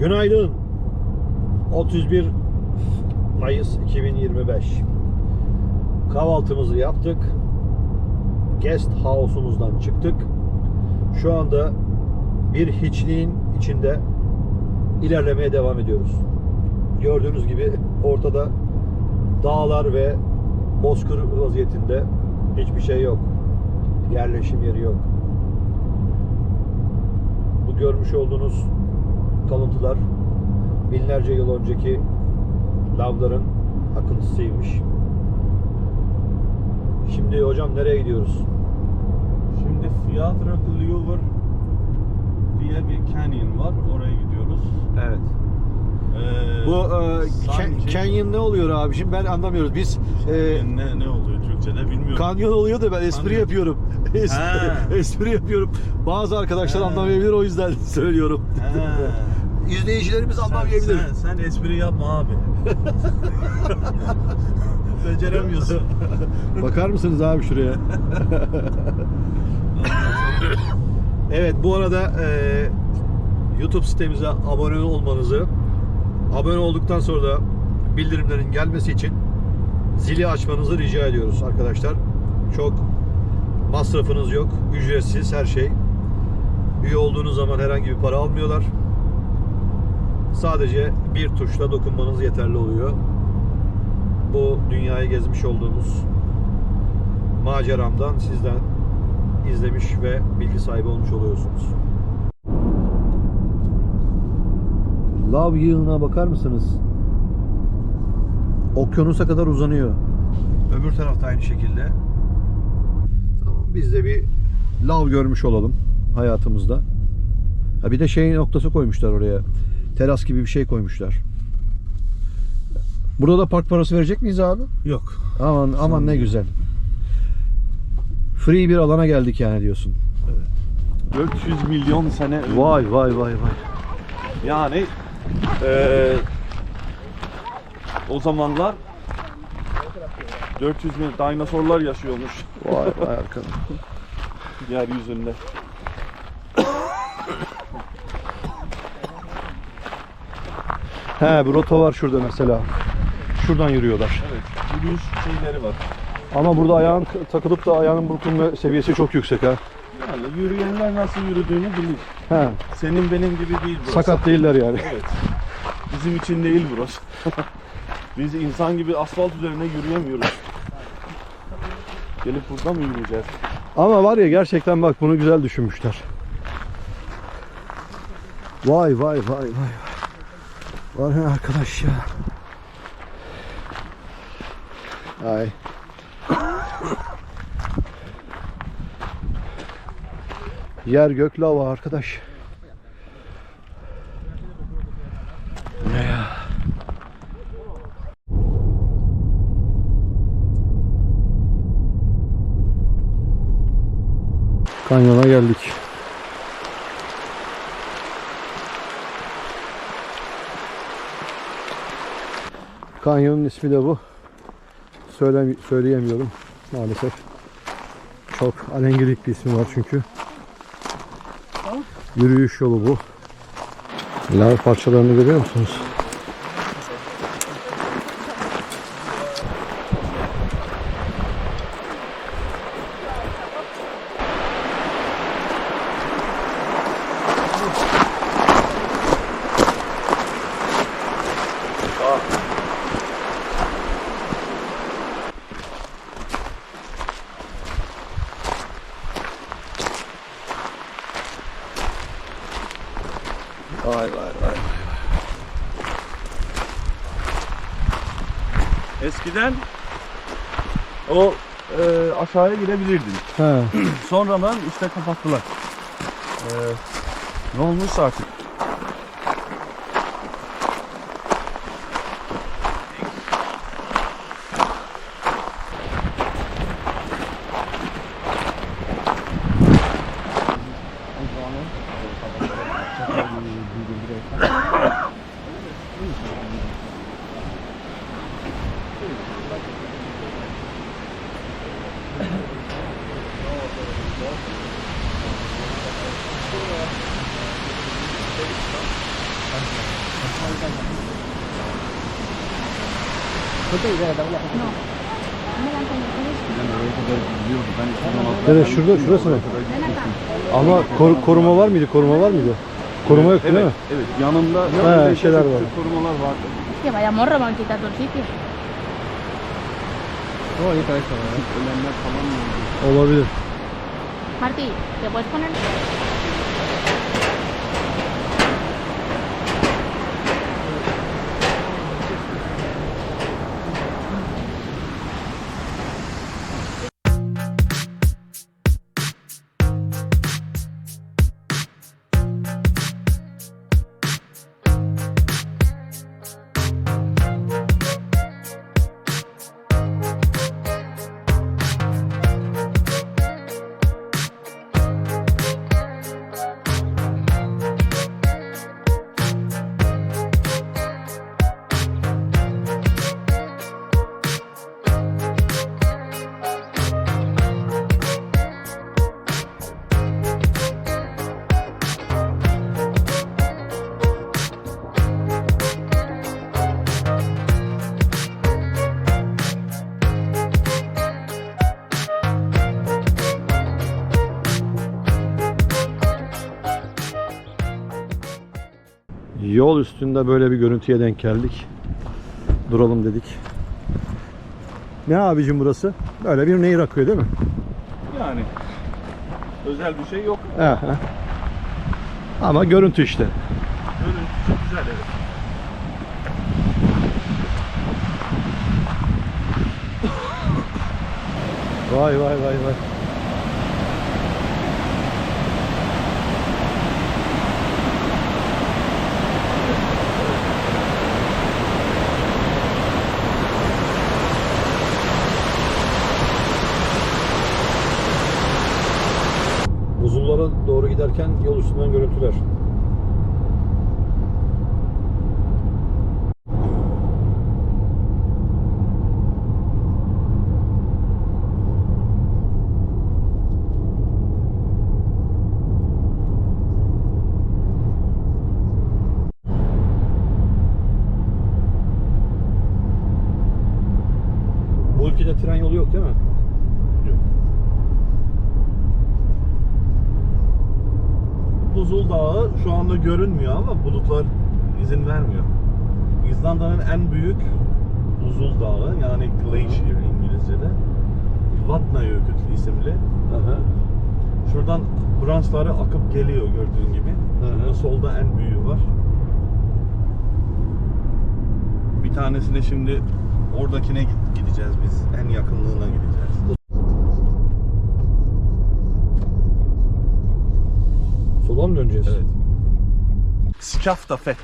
Günaydın. 31 Mayıs 2025. Kahvaltımızı yaptık. Guest house'umuzdan çıktık. Şu anda bir hiçliğin içinde ilerlemeye devam ediyoruz. Gördüğünüz gibi ortada dağlar ve bozkır vaziyetinde hiçbir şey yok. Yerleşim yeri yok. Bu görmüş olduğunuz kalıntılar binlerce yıl önceki lavların akıntısıymış. Şimdi hocam nereye gidiyoruz? Şimdi Fiyatra Glyver diye bir canyon var. Oraya gidiyoruz. Evet. Ee, Bu e, canyon ne oluyor abi? Şimdi ben anlamıyoruz. Biz e, ne, ne oluyor Türkçe'de bilmiyorum. kanyon oluyor da ben espri Kanyon. yapıyorum. espri, Ha. espri yapıyorum. Bazı arkadaşlar Ha. anlamayabilir o yüzden söylüyorum. He. İzleyicilerimiz Sen, anlamayabilir. sen, sen espri yapma abi. Beceremiyorsun. Bakar mısınız abi şuraya? evet bu arada e, YouTube sitemize abone olmanızı, abone olduktan sonra da bildirimlerin gelmesi için zili açmanızı rica ediyoruz arkadaşlar. Çok masrafınız yok, ücretsiz her şey. Üye olduğunuz zaman herhangi bir para almıyorlar. Sadece bir tuşla dokunmanız yeterli oluyor bu dünyayı gezmiş olduğumuz maceramdan sizden izlemiş ve bilgi sahibi olmuş oluyorsunuz. Lav yığına bakar mısınız? Okyanusa kadar uzanıyor. Öbür tarafta aynı şekilde. Tamam, biz de bir lav görmüş olalım hayatımızda. Ha bir de şey noktası koymuşlar oraya. Teras gibi bir şey koymuşlar. Burada da park parası verecek miyiz abi? Yok. Aman aman ne güzel. Free bir alana geldik yani diyorsun. 400 milyon sene. Vay vay vay vay. Yani eee, o zamanlar 400 milyon dinosorlar yaşıyormuş Vay vay arkadaş. yeryüzünde. He bir rota var şurada mesela. Şuradan yürüyorlar. Evet, yürüyüş şeyleri var. Ama burada ayağın takılıp da ayağının burkulma seviyesi çok yüksek ha. Yani yürüyenler nasıl yürüdüğünü bilir. He. Senin benim gibi değil burası. Sakat değiller yani. Evet. Bizim için değil burası. Biz insan gibi asfalt üzerine yürüyemiyoruz. Gelip burada mı yürüyeceğiz? Ama var ya gerçekten bak bunu güzel düşünmüşler. Vay vay vay vay. Var ya arkadaş ya. Ay. Yer gök lava arkadaş. Ne ya? Kanyona geldik. Kanyonun ismi de bu. Söyle, söyleyemiyorum maalesef. Çok alengilik bir ismi var çünkü. Yürüyüş yolu bu. Lav parçalarını görüyor musunuz? Vay vay vay. Eskiden o e, aşağıya girebilirdin. He. Sonradan işte kapattılar. E, ne olmuşsa artık. Nereye? Şurada, şurası mı? Ama kor- koruma var mıydı? Koruma var mıydı? Koruma yok değil evet, mi? evet. Yanında Ha, neredeyse şeyler çok var. Korumalar var. Que vaya morra, me han quitado el sitio. Ölenler falan mı? Olabilir. Martí, ¿te puedes poner? Yol üstünde böyle bir görüntüye denk geldik. Duralım dedik. Ne abicim burası? Böyle bir nehir akıyor değil mi? Yani özel bir şey yok. He. Ama görüntü işte. Görüntü çok güzel evet. Vay vay vay vay. Buzullara doğru giderken yol üstünden görüntüler. Bu ülkede tren yolu yok değil mi? Yok. Buzul Dağı şu anda görünmüyor ama bulutlar izin vermiyor. İzlanda'nın en büyük buzul dağı yani glacier İngilizce'de. Vatnajökull isimli. Aha. Şuradan branşları akıp geliyor gördüğün gibi. Hı hı. solda en büyüğü var. Bir tanesine şimdi oradakine gideceğiz biz. En yakınlığına gideceğiz. Sola mı döneceğiz? Evet. Skafstafell.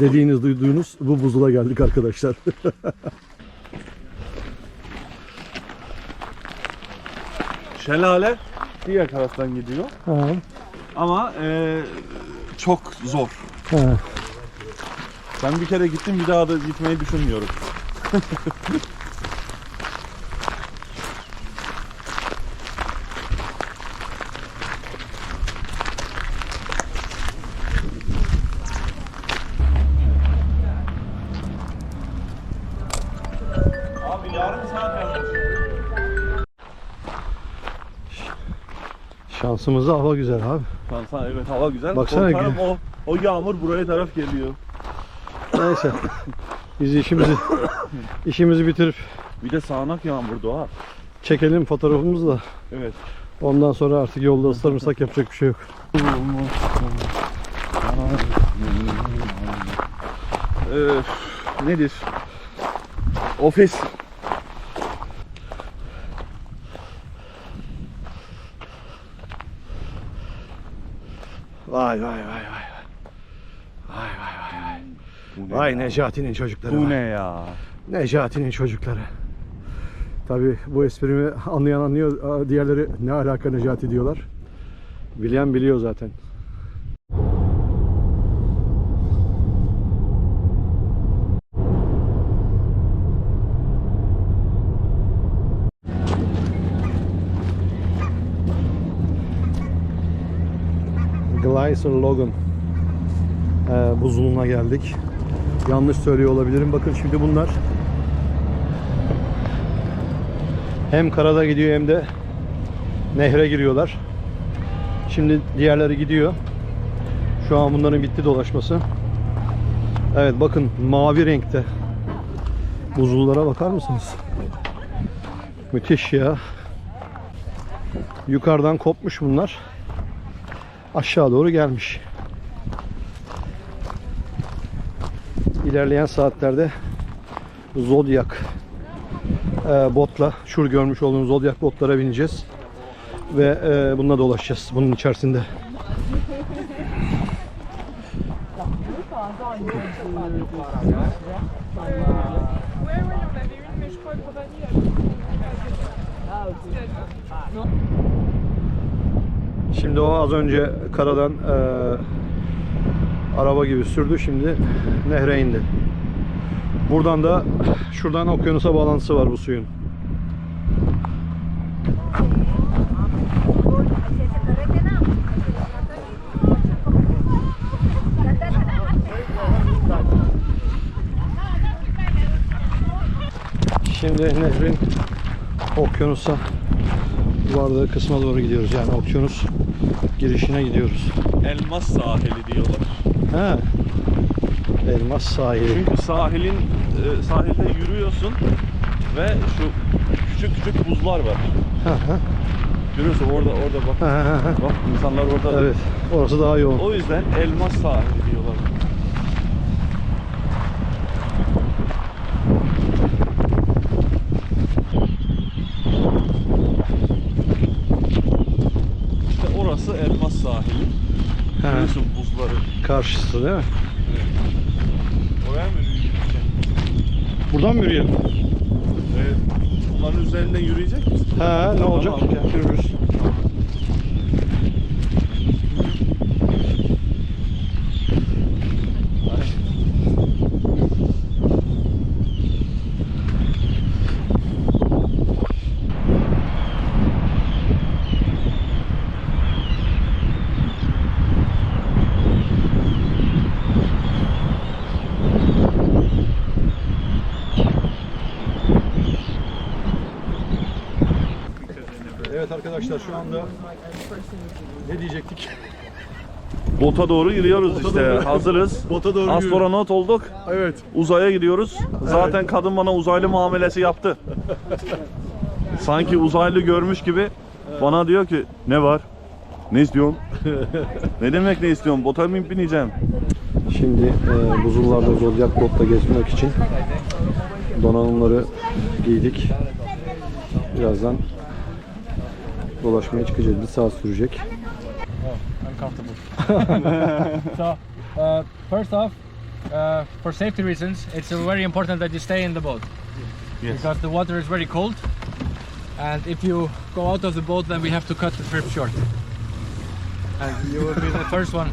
Dediğiniz duyduğunuz bu buzula geldik arkadaşlar. Şelale diğer taraftan gidiyor. ha. Ama eee, çok zor. Ha. Ben bir kere gittim bir daha da gitmeyi düşünmüyorum. Şansımıza hava güzel abi. Kansa evet hava güzel. Baksana Korkarım gü- o, o yağmur buraya taraf geliyor. Neyse. Biz işimizi işimizi bitirip Bir de sağanak yağmur doğa. çekelim fotoğrafımızı da Evet. ondan sonra artık yolda ıslanırsak yapacak bir şey yok. Ee, nedir? Ofis. Vay vay vay vay. Vay vay vay vay. Bu ne Vay ya? Necati'nin çocukları. Bu vay. ne ya? Necati'nin çocukları. Tabi bu esprimi anlayan anlıyor. Diğerleri ne alaka Necati diyorlar. Bilen biliyor zaten. Glycer Logan. e, buzuluna geldik. Yanlış söylüyor olabilirim. Bakın şimdi bunlar hem karada gidiyor hem de nehre giriyorlar. Şimdi diğerleri gidiyor. Şu an bunların bitti dolaşması. Evet bakın mavi renkte. Buzullara bakar mısınız? Müthiş ya. Yukarıdan kopmuş bunlar. Aşağı doğru gelmiş. İlerleyen saatlerde Zodiac e, botla, şur görmüş olduğunuz Zodiac botlara bineceğiz. Ve e, bununla dolaşacağız bunun içerisinde. Şimdi o az önce karadan e, araba gibi sürdü. Şimdi nehre indi. Buradan da şuradan okyanusa bağlantısı var bu suyun. Şimdi nehrin okyanusa vardığı kısma doğru gidiyoruz. Yani okyanus girişine gidiyoruz. Elmas sahili diyorlar. Ha. Elmas sahili. Çünkü sahilin e, sahilde yürüyorsun ve şu küçük küçük buzlar var. Ha, ha. Görüyorsun orada orada bak. Ha, ha, ha. Bak insanlar orada. Evet. Orası daha yoğun. O yüzden elmas sahili diyorlar. İşte elmas sahili. Ha. Görüyorsun buzları. Karşısı değil mi? Oraya mı yürüyeceksin? Buradan mı yürüyelim? Evet. Bunların üzerinde yürüyecek misin? Ha, ne olacak? Tamam. Gel, Yürürüz. Evet arkadaşlar şu anda ne diyecektik? Bota doğru yürüyoruz Bota işte. doğru. Hazırız. Bota doğru Astronot olduk. Evet. Uzaya gidiyoruz. Zaten kadın bana uzaylı muamelesi yaptı. Sanki uzaylı görmüş gibi bana diyor ki ne var? Ne istiyorsun? ne demek ne istiyorsun? Bota mı bineceğim? Şimdi e, buzullarda Zodiac botla gezmek için donanımları giydik. Birazdan dolaşmaya çıkacağız. Bir saat sürecek. uncomfortable. so, uh, first off, uh, for safety reasons, it's very important that you stay in the boat because the water is very cold, and if you go out of the boat, then we have to cut the trip short. And you will be the first one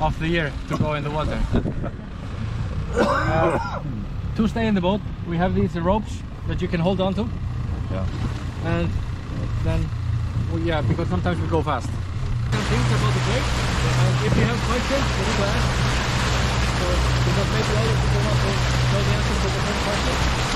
of the year to go in the water. Uh, to stay in the boat, we have these ropes that you can hold on to. Yeah. And then, well, yeah, because sometimes we go fast. Things about the. Uh, if you have questions, you need to ask. So, because maybe people want to know the answer to the same question.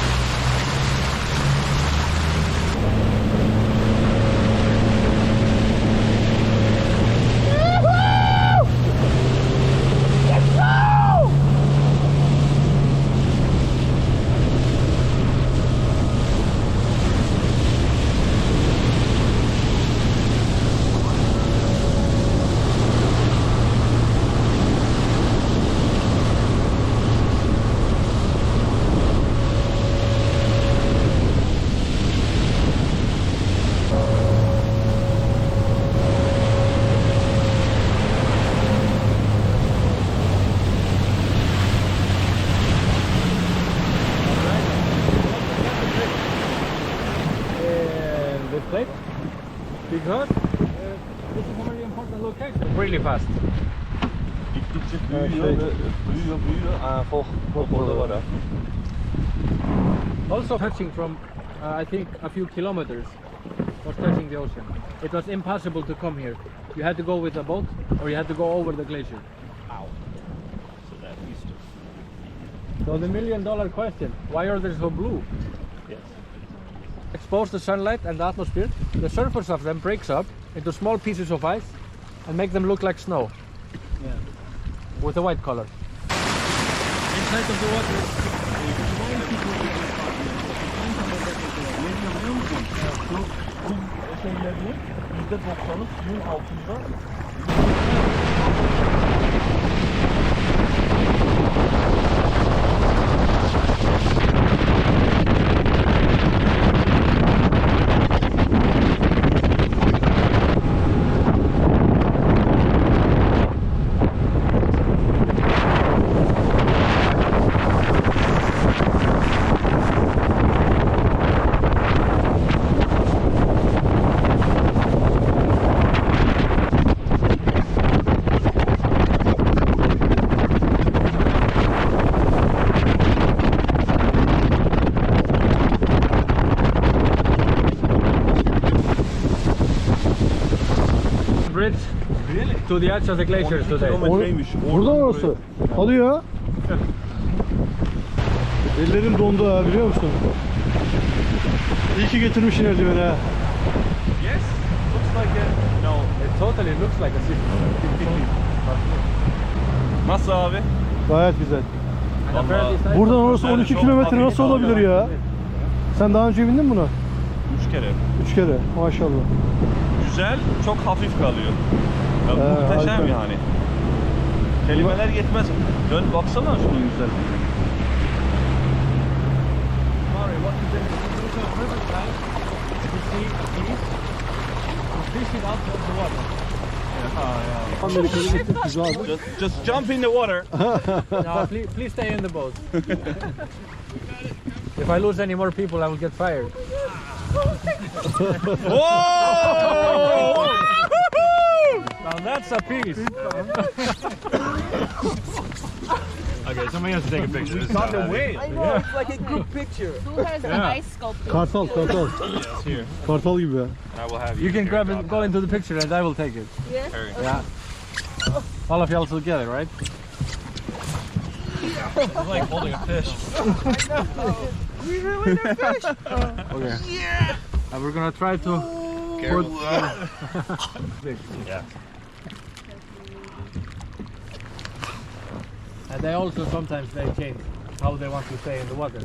The plate, because uh, this is a very important location. Really fast. Gittikçe Evet, büyüyor şey- ve büyüyor büyüyor. Aa, fok, fok orada var ha. Also touching from, uh, I think, a few kilometers, was touching the ocean. It was impossible to come here. You had to go with a boat, or you had to go over the glacier. So the million dollar question, why are they so blue? Yes. Exposed to sunlight and the atmosphere, the surface of them breaks up into small pieces of ice and make them look like snow. Yeah. With a white color. Inside of the water şeylerini %90'ı suyun altında to the edge of the glaciers today. kilometreymiş. Burada orası. Ya. Ellerim dondu ha biliyor musun? İyi ki getirmişsin eldiveni ha. Yes. Looks like a... No. It totally looks like a city. Nasıl abi? Gayet güzel. Nice Buradan orası güzel, 12 çok kilometre hafif nasıl olabilir ya? Sen daha önce bindin buna? Üç kere. 3 kere. Maşallah. Güzel, çok hafif kalıyor. Ya, Ee, muhteşem harika. yani. Kelimeler yetmez. Dön baksana şunun güzelliğine. Just, just jump in the water. No, please, please stay in the boat. if I lose any more people, I will get fired. Whoa! Now that's a piece. okay, somebody has to take a picture. This is not the whale. I know, it's like a group picture. Who has Yeah. the ice sculpture? Kartal, kartal. Yes, here. Kartal gibi ya. I will have you. You can grab John. it, go into the picture, and I will take it. Yes. Yeah. All of y'all together, right? It's like holding a fish. We really the fish. Okay. Yeah. And we're gonna try to put. Yeah. And they also sometimes they change how they want to stay in the water.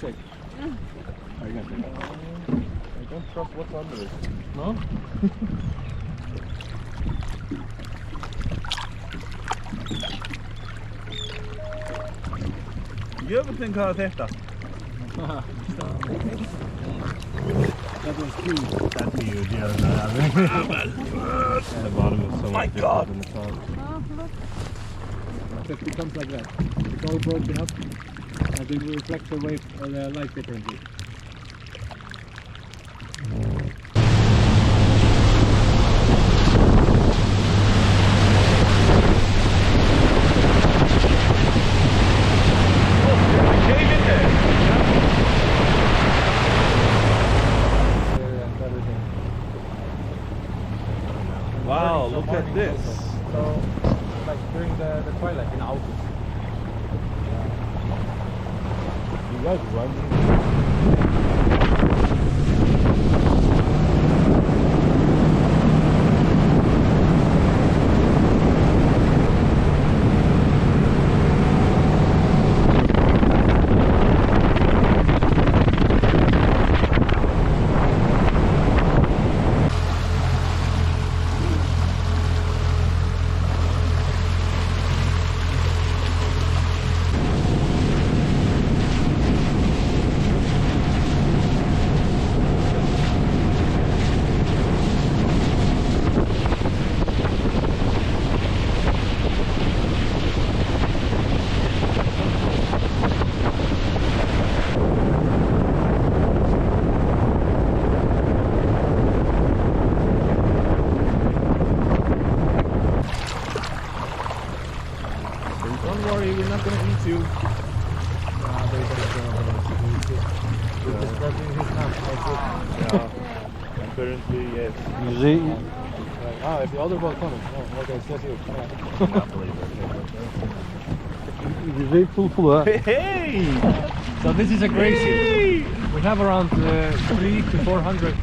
check. Mm. How are you gonna take that? I don't trust what's under it. No? Jöfullin hvað er þetta? That was two. That's you, dear. other night. the bottom is so My much God. than the top. Oh, look. It becomes like that. It's all broken up and it reflects the wave or the uh, light differently. Currently, yes. Usually. Ah, the other volcano. Oh, okay, yes, yes. I can't believe it. Usually full. Hey! So this is a great. Hey! We have around uh, three to four hundred.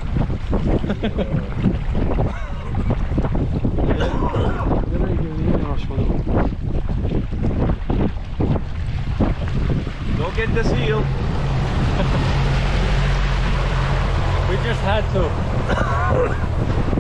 Go get the seal. Just had to.